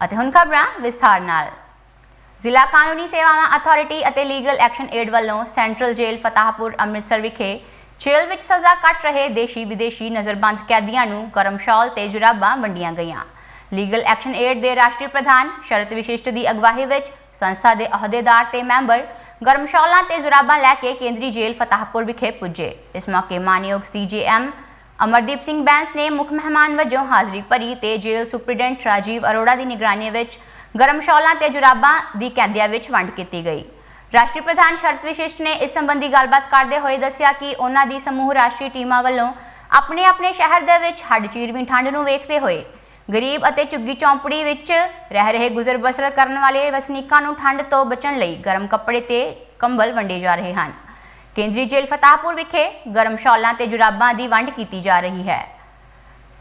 ਅਤੇ ਹੁਣ ਖਬਰਾਂ ਵਿਸਥਾਰ ਨਾਲ। ਜ਼ਿਲ੍ਹਾ ਕਾਨੂੰਨੀ ਸੇਵਾਵਾਂ ਅਥਾਰਟੀ ਅਤੇ ਲੀਗਲ ਐਕਸ਼ਨ ਏਡ ਵੱਲੋਂ ਸੈਂਟਰਲ ਜੇਲ੍ਹ ਫਤਾਹਪੁਰ ਅੰਮ੍ਰਿਤਸਰ ਵਿਖੇ ਜੇਲ੍ਹ ਵਿੱਚ ਸਜ਼ਾ ਕੱਟ ਰਹੇ ਦੇਸ਼ੀ ਵਿਦੇਸ਼ੀ ਨਜ਼ਰਬੰਦ ਕੈਦੀਆਂ ਨੂੰ ਗਰਮ ਸ਼ਾਲ ਤੇ ਜੁਰਾਬਾਂ ਵੰਡੀਆਂ ਗਈਆਂ। ਲੀਗਲ ਐਕਸ਼ਨ ਏਡ ਦੇ ਰਾਸ਼ਟਰੀ ਪ੍ਰਧਾਨ ਸ਼ਰਤ ਵਿਸ਼ਿਸ਼ਟ ਦੀ ਅਗਵਾਈ ਵਿੱਚ ਸੰਸਥਾ ਦੇ ਅਹੁਦੇਦਾਰ ਤੇ ਮੈਂਬਰ ਗਰਮ ਸ਼ਾਲਾਂ ਤੇ ਜੁਰਾਬਾਂ ਲੈ ਕੇ ਕੇਂਦਰੀ ਜੇਲ੍ਹ ਫਤਾਹਪੁਰ ਵਿਖੇ ਪੁੱਜੇ। ਇਸ ਮੌਕੇ ਮਾਨਯੋਗ ਸੀਜੇਐਮ ਅਮਰਦੀਪ ਸਿੰਘ ਬੈਂਸ ਨੇ ਮੁੱਖ ਮਹਿਮਾਨ ਵਜੋਂ ਹਾਜ਼ਰੀ ਭਰੀ ਤੇ ਜੇਲ੍ਹ ਸੁਪਰਡੈਂਟ ਰਾਜੀਵ ਅਰੋੜਾ ਦੀ ਨਿਗਰਾਨੀ ਵਿੱਚ ਗਰਮ ਸ਼ਾਲਾਂ ਤੇ ਜੁਰਾਬਾਂ ਦੀ ਕੈਦੀਆਂ ਵਿੱਚ ਵੰਡ ਕੀਤੀ ਗਈ। ਰਾਸ਼ਟਰੀ ਪ੍ਰਧਾਨ ਸ਼ਰਤ ਵਿਸ਼ਿਸ਼ਟ ਨੇ ਇਸ ਸੰਬੰਧੀ ਗੱਲਬਾਤ ਕਰਦੇ ਹੋਏ ਦੱਸਿਆ ਕਿ ਉਹਨਾਂ ਦੀ ਸਮੂਹ ਰਾਸ਼ਟਰੀ ਟੀਮਾਂ ਵੱਲੋਂ ਆਪਣੇ ਆਪਣੇ ਸ਼ਹਿਰ ਦੇ ਵਿੱਚ ਹੱਡ ਚੀਰਵੀਂ ਠੰਡ ਨੂੰ ਵੇਖਦੇ ਹੋਏ ਗਰੀਬ ਅਤੇ ਝੁੱਗੀ ਚੌਂਪੜੀ ਵਿੱਚ ਰਹਿ ਰਹੇ ਗੁਜ਼ਰ ਬਸਰ ਕਰਨ ਵਾਲੇ ਵਸਨੀਕਾਂ ਨੂੰ ਠੰਡ ਤੋਂ ਬਚਣ ਲਈ ਗਰਮ ਕੱਪੜੇ ਤੇ ਕੰਬਲ ਵੰਡੇ ਜਾ ਰਹੇ ਹਨ। ਕੇਂਦਰੀ ਜੇਲ੍ਹ ਫਤਾਹਪੁਰ ਵਿਖੇ ਗਰਮ ਸ਼ਾਲਾਂ ਤੇ ਜੁਰਾਬਾਂ ਦੀ ਵੰਡ ਕੀਤੀ ਜਾ ਰਹੀ ਹੈ।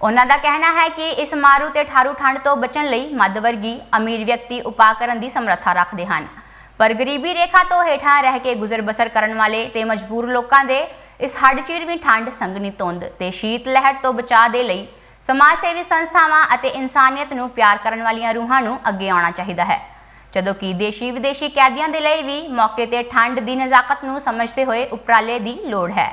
ਉਹਨਾਂ ਦਾ ਕਹਿਣਾ ਹੈ ਕਿ ਇਸ ਮਾਰੂ ਤੇ ਠਾਰੂ ਠੰਡ ਤੋਂ ਬਚਣ ਲਈ ਮੱਧ ਵਰਗੀ ਅਮੀਰ ਵਿਅਕਤੀ ਉਪਾਅ ਕਰਨ ਦੀ ਸਮਰੱਥਾ ਰੱਖਦੇ ਹਨ। ਪਰ ਗਰੀਬੀ ਰੇਖਾ ਤੋਂ ਹੇਠਾਂ ਰਹਿ ਕੇ ਗੁਜ਼ਰ ਬਸਰ ਕਰਨ ਵਾਲੇ ਤੇ ਮਜਬੂਰ ਲੋਕਾਂ ਦੇ ਇਸ ਹੱਡ ਚੀਰਵੀਂ ਠੰਡ ਸੰਗਨੀ ਧੁੰਦ ਤੇ ਸ਼ੀਤ ਲਹਿਰ ਤੋਂ ਬਚਾਅ ਦੇ ਲਈ ਸਮਾਜ ਸੇਵੀ ਸੰਸਥਾਵਾਂ ਅਤੇ ਇਨਸਾਨੀਅਤ ਨੂੰ ਪਿਆਰ ਕਰਨ ਵਾਲੀਆਂ ਰੂਹਾਂ ਨੂੰ ਅੱਗੇ ਆਉਣਾ ਚਾਹੀਦਾ ਹੈ। ਜਦੋਂ ਕਿ ਦੇਸ਼ੀ ਵਿਦੇਸ਼ੀ ਕੈਦੀਆਂ ਦੇ ਲਈ ਵੀ ਮੌਕੇ ਤੇ ਠੰਡ ਦੀ ਨਜ਼ਾਕਤ ਨੂੰ ਸਮਝਦੇ ਹੋਏ ਉਪਰਾਲੇ ਦੀ ਲੋੜ ਹੈ।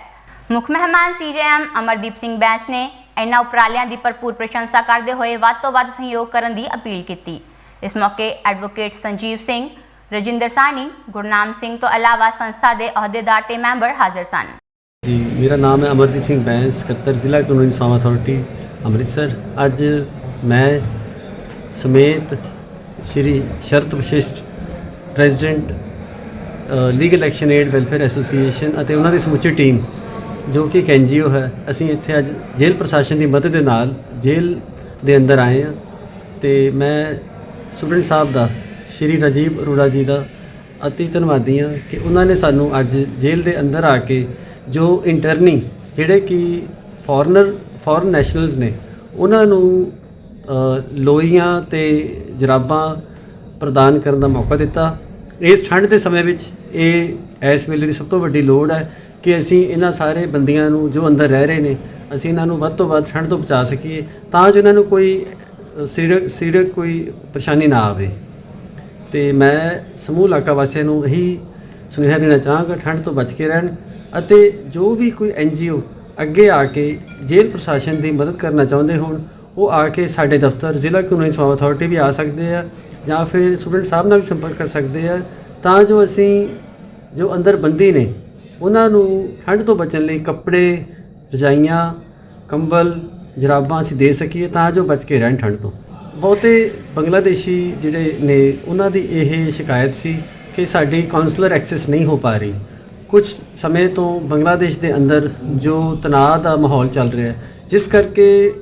ਮੁੱਖ ਮਹਿਮਾਨ ਸੀਜੇਐਮ ਅਮਰਦੀਪ ਸਿੰਘ ਬੈਂਸ ਨੇ ਇਨ੍ਹਾਂ ਉਪਰਾਲਿਆਂ ਦੀ ਭਰਪੂਰ ਪ੍ਰਸ਼ੰਸਾ ਕਰਦੇ ਹੋਏ ਵੱਧ ਤੋਂ ਵੱਧ ਸਹਿਯੋਗ ਕਰਨ ਦੀ ਅਪੀਲ ਕੀਤੀ। ਇਸ ਮੌਕੇ ਐਡਵੋਕੇਟ ਸੰਜੀਵ ਸਿੰਘ, ਰਜਿੰਦਰ ਸਾਨੀ ਗੁਰਨਾਮ ਸਿੰਘ ਤੋਂ ਇਲਾਵਾ ਸੰਸਥਾ ਦੇ ਅਹੁਦੇਦਾਰ ਤੇ ਮੈਂਬਰ ਹਾਜ਼ਰ ਸਨ। ਜੀ, ਮੇਰਾ ਨਾਮ ਹੈ ਅਮਰਦੀਪ ਸਿੰਘ ਬੈਂਸ, ਸਕੱਤਰ ਜ਼ਿਲ੍ਹਾ ਕਾਨੂੰਨੀ ਸੇਵਾ ਅਥਾਰਟੀ, ਅੰਮ੍ਰਿਤਸਰ। ਅੱਜ ਮੈਂ ਸਮੇਤ Shri Sharat Vishisht president legal action aid welfare association ਅਤੇ ਉਹਨਾਂ ਦੀ ਸਮੁੱਚੀ ਟੀਮ, ਜੋ ਕਿ ਇੱਕ ਐਨਜੀਓ ਹੈ, ਅਸੀਂ ਇੱਥੇ ਅੱਜ ਜੇਲ੍ਹ ਪ੍ਰਸ਼ਾਸਨ ਦੀ ਮਦਦ ਦੇ ਨਾਲ ਜੇਲ੍ਹ ਦੇ ਅੰਦਰ ਆਏ ਹਾਂ ਤੇ ਮੈਂ ਸਟੂਡੈਂਟ ਸਾਹਿਬ ਦਾ, ਸ਼੍ਰੀ ਰਾਜੀਵ ਅਰੋੜਾ ਜੀ ਦਾ ਅਤੀ ਧੰਨਵਾਦੀ ਹਾਂ ਕਿ ਉਹਨਾਂ ਨੇ ਸਾਨੂੰ ਅੱਜ ਜੇਲ੍ਹ ਦੇ ਅੰਦਰ ਆ ਕੇ ਜੋ ਇੰਟਰਨੀ ਜਿਹੜੇ ਕਿ ਫੋਰਨਰ, ਫੋਰਨ ਨੈਸ਼ਨਲਸ ਨੇ, ਉਹਨਾਂ ਨੂੰ ਲੋਈਆਂ ਤੇ ਜਰਾਬਾਂ ਪ੍ਰਦਾਨ ਕਰਨ ਦਾ ਮੌਕਾ ਦਿੱਤਾ। ਇਸ ਠੰਡ ਦੇ ਸਮੇਂ ਵਿੱਚ ਇਹ ਇਸ ਵੇਲੇ ਦੀ ਸਭ ਤੋਂ ਵੱਡੀ ਲੋੜ ਹੈ ਕਿ ਅਸੀਂ ਇਹਨਾਂ ਸਾਰੇ ਬੰਦੀਆਂ ਨੂੰ ਜੋ ਅੰਦਰ ਰਹਿ ਰਹੇ ਨੇ ਅਸੀਂ ਇਹਨਾਂ ਨੂੰ ਵੱਧ ਤੋਂ ਵੱਧ ਠੰਡ ਤੋਂ ਬਚਾ ਸਕੀਏ ਤਾਂ ਜੋ ਇਹਨਾਂ ਨੂੰ ਕੋਈ ਅ, ਸਰੀਰਕ ਸਰੀਰਕ ਕੋਈ ਪਰੇਸ਼ਾਨੀ ਨਾ ਆਵੇ। ਤੇ ਮੈਂ ਸਮੂਹ ਇਲਾਕਾ ਵਾਸੀਆਂ ਨੂੰ ਇਹੀ ਸੁਨੇਹਾ ਦੇਣਾ ਚਾਹਾਂਗਾ ਠੰਡ ਤੋਂ ਬਚ ਕੇ ਰਹਿਣ ਅਤੇ ਜੋ ਵੀ ਕੋਈ ਐਨਜੀਓ ਅੱਗੇ ਆ ਕੇ ਜੇਲ੍ਹ ਪ੍ਰਸ਼ਾਸਨ ਦੀ ਮਦਦ ਕਰਨਾ ਚਾਹੁੰਦੇ ਹੋਣ ਉਹ ਆ ਕੇ ਸਾਡੇ ਦਫ਼ਤਰ, ਜ਼ਿਲ੍ਹਾ ਕਾਨੂੰਨੀ ਸੇਵਾ ਅਥਾਰਟੀ ਵੀ ਆ ਸਕਦੇ ਆ ਜਾਂ ਫਿਰ ਸਟੂਡੈਂਟ ਸਾਹਿਬ ਨਾਲ ਵੀ ਸੰਪਰਕ ਕਰ ਸਕਦੇ ਆ। ਤਾਂ ਜੋ ਅਸੀਂ ਜੋ ਅੰਦਰ ਬੰਦੀ ਨੇ, ਉਹਨਾਂ ਨੂੰ ਠੰਡ ਤੋਂ ਬਚਣ ਲਈ ਕੱਪੜੇ, ਰਜਾਈਆਂ, ਕੰਬਲ, ਜਰਾਬਾਂ ਅਸੀਂ ਦੇ ਸਕੀਏ ਤਾਂ ਜੋ ਬਚ ਕੇ ਰਹਿਣ ਠੰਡ ਤੋਂ। ਬਹੁਤੇ ਬੰਗਲਾਦੇਸ਼ੀ ਜਿਹੜੇ ਨੇ, ਉਹਨਾਂ ਦੀ ਇਹ ਸ਼ਿਕਾਇਤ ਸੀ ਕਿ ਸਾਡੀ ਕਾਉਂਸਲਰ ਐਕਸੈਸ ਨਹੀਂ ਹੋ ਪਾ ਰਹੀ। ਕੁਝ ਸਮੇਂ ਤੋਂ ਬੰਗਲਾਦੇਸ਼ ਦੇ ਅੰਦਰ ਜੋ ਤਣਾਅ ਦਾ ਮਾਹੌਲ ਚੱਲ ਰਿਹਾ ਹੈ, ਜਿਸ ਕਰਕੇ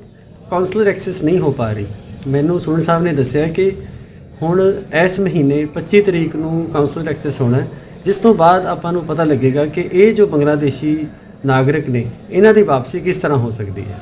ਕਾਉਂਸਲਰ ਐਕਸੈਸ ਨਹੀਂ ਹੋ ਪਾ ਰਹੀ। ਮੈਨੂੰ ਸੁਣ ਸਾਹਿਬ ਨੇ ਦੱਸਿਆ ਕਿ ਹੁਣ ਇਸ ਮਹੀਨੇ 25 ਤਰੀਕ ਨੂੰ ਕਾਉਂਸਲਰ ਐਕਸੈਸ ਹੋਣਾ ਜਿਸ ਤੋਂ ਬਾਅਦ ਆਪਾਂ ਨੂੰ ਪਤਾ ਲੱਗੇਗਾ ਕਿ ਇਹ ਜੋ ਬੰਗਲਾਦੇਸ਼ੀ ਨਾਗਰਿਕ ਨੇ, ਇਹਨਾਂ ਦੀ ਵਾਪਸੀ ਕਿਸ ਤਰ੍ਹਾਂ ਹੋ ਸਕਦੀ ਹੈ।